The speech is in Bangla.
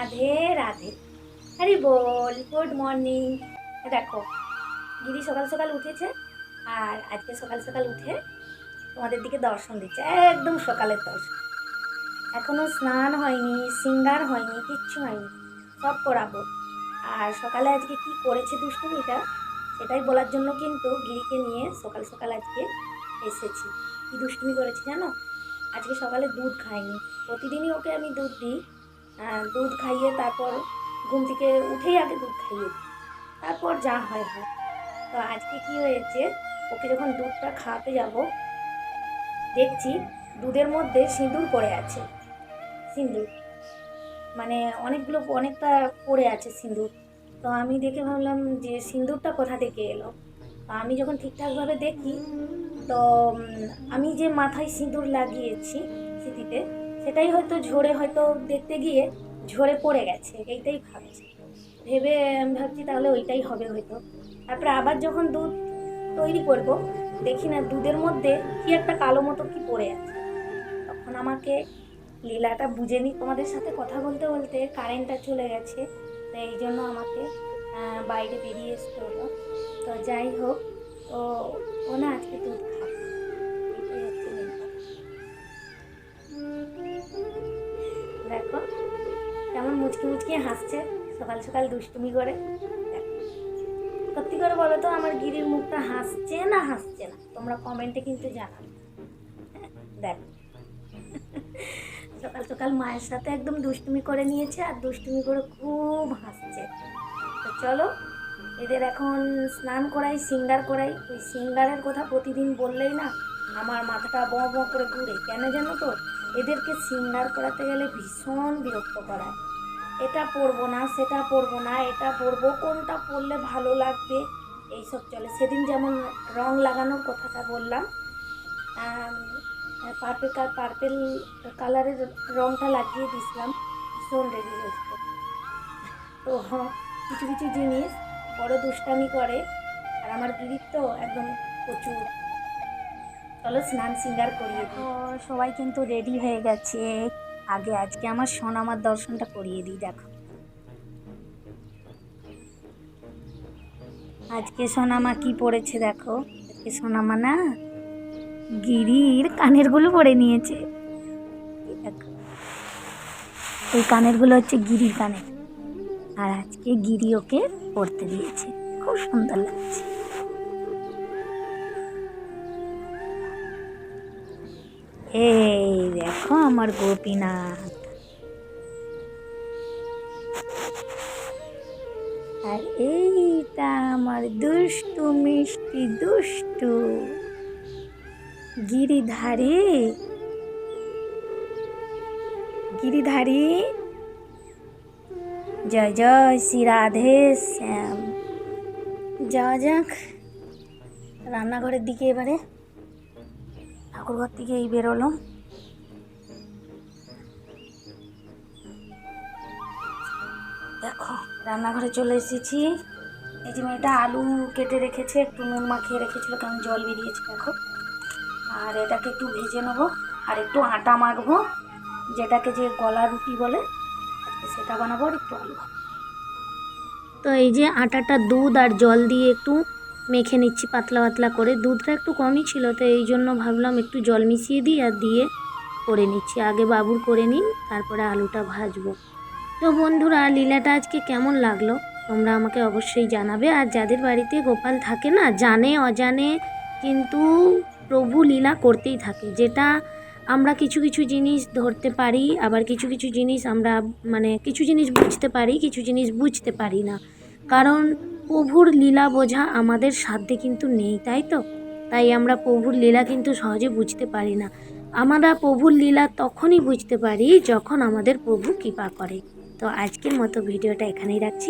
রাধে রাধে। আরে বল গুড মর্নিং দেখো দিদি সকাল সকাল উঠেছে, আর আজকে সকাল সকাল উঠে তোমাদের দিকে দর্শন দিচ্ছে, একদম সকালের দর্শন। এখনও স্নান হয়নি, সিঙ্গার হয়নি, কিচ্ছু হয়নি, সব করাবো আর সকালে আজকে কি করেছে দুষ্টুমিটা, সেটাই বলার জন্য কিন্তু গিরিকে নিয়ে সকাল সকাল আজকে এসেছি। কি দুষ্টুমি করেছি জানো? আজকে সকালে দুধ খাইনি, প্রতিদিনই ওকে আমি দুধ দিই। দুধ খাইয়ে তারপর ঘুম থেকে উঠেই আগে দুধ খাইয়ে দিই। তারপর যা হয় হয়। তো আজকে কি হয়েছে, ওকে যখন দুধটা খাওয়াতে যাব, দেখছি দুধের মধ্যে সিঁদুর পড়ে আছে। সিঁদুর। মানে অনেকগুলো, অনেকটা পড়ে আছে সিঁদুর। তো আমি দেখে ভাবলাম যে সিঁদুরটা কোথা থেকে এলো? আমি যখন ঠিকঠাকভাবে দেখি, তো আমি যে মাথায় সিঁদুর লাগিয়েছি স্মৃতিতে সেটাই হয়তো ঝরে হয়তো দেখতে গিয়ে ঝরে পড়ে গেছে, এইটাই ভাবছি। ভেবে ভাবছি তাহলে ওইটাই হবে হয়তো। তারপরে আবার যখন দুধ তৈরি করব, দেখি না দুধের মধ্যে কি একটা কালো মতো কি পড়ে আছে। তখন আমাকে লীলাটা বুঝে নি তোমাদের সাথে কথা বলতে বলতে কারেন্টটা চলে গেছে, তো এই জন্য আমাকে বাইরে বেরিয়ে আসতে হলো। তো যাই হোক ও ও না আজকে দুধ মুচকি মুচকি হাসছে, সকাল সকাল দুষ্টুমি করে। সত্যি করে বলো তো, আমার গিরির মুখটা হাসছে না হাসছে না? তোমরা কমেন্টে কিন্তু জানাবে। দেখো। সকাল সকাল মায়ের সাথে একদম দুষ্টুমি করে নিয়েছে আর দুষ্টুমি করে খুব হাসছে। তো চলো, এদের এখন স্নান করাই, সিঙ্গার করাই। ওই সিঙ্গারের কথা প্রতিদিন বললেই না, আমার মাথাটা ব ব করে ঘুরে। কেন জানো তো? এদেরকে সিঙ্গার করাতে গেলে ভীষণ বিরক্ত করায়। এটা পরবো না, সেটা পরবো না, এটা পরবো, কোনটা পরলে ভালো লাগবে? এইসব চলে। সেদিন যেমন রং লাগানোর কথাটা বললাম পার্পেল পার্পেল কালারের রংটা লাগিয়ে দিয়েছিলাম, ভীষণ রেডি হয়েছিল তো কিছু কিছু জিনিস বড় দুষ্টামি করে, আর আমার গিরির তো একদম প্রচুর। চলো স্নান সিঙ্গার করিয়ে সবাই কিন্তু রেডি হয়ে গেছে। আগে আজকে আমার সোনামার দর্শনটা করিয়ে দিই, দেখো। আজকে সোনামা কি পড়েছে দেখো? আজকে সোনামা না গিরির কানেরগুলো পরে নিয়েছে। এই কানেরগুলো হচ্ছে গিরির কানের। আর আজকে গিরি ওকে পড়তে দিয়েছে। খুব সুন্দর লাগছে। এই দেখো আমার গোপীনাথ। আর এইটা আমার দুষ্টু, মিষ্টি, দুষ্টু। গিরিধারী। গিরিধারী। জয় জয় শ্রী রাধে শ্যাম। যাওয়া যাক রান্নাঘরের দিকে এবারে। ঠাকুরঘর থেকে এই বেরোলো দেখো, রান্নাঘরে চলে এসেছি। এই যে মেয়েটা আলু কেটে রেখেছে, একটু নুন মাখিয়ে রেখেছিল, কেমন জল বেরিয়েছে দেখো। আর এটাকে একটু ভেজে নেব, আর একটু আটা মাখবো, যেটাকে যে গলা রুটি বলে, সেটা বানাবো আর একটু আলু তো এই যে আটাটা দুধ আর জল দিয়ে একটু মেখে নিচ্ছি, পাতলা পাতলা করে। দুধটা একটু কমই ছিল, তো এই জন্য ভাবলাম একটু জল মিশিয়ে দিই আর দিয়ে করে নিচ্ছি। আগে বাবুর করে নিন তারপরে আলুটা ভাজবো। তো বন্ধুরা, লীলাটা আজকে কেমন লাগল? তোমরা আমাকে অবশ্যই জানাবে। আর যাদের বাড়িতে গোপাল থাকে না, জানে, অজানে, কিন্তু প্রভু লীলা করতেই থাকে। যেটা আমরা কিছু কিছু জিনিস ধরতে পারি, আবার কিছু কিছু জিনিস আমরা মানে কিছু জিনিস বুঝতে পারি, কিছু জিনিস বুঝতে পারি না। কারণ প্রভুর লীলা বোঝা আমাদের সাধ্যে কিন্তু নেই, তাই তো? তাই আমরা প্রভুর লীলা কিন্তু সহজে বুঝতে পারি না। আমরা প্রভুর লীলা তখনই বুঝতে পারি যখন আমাদের প্রভু কৃপা করে। তো আজকের মতো ভিডিওটা এখানেই রাখছি।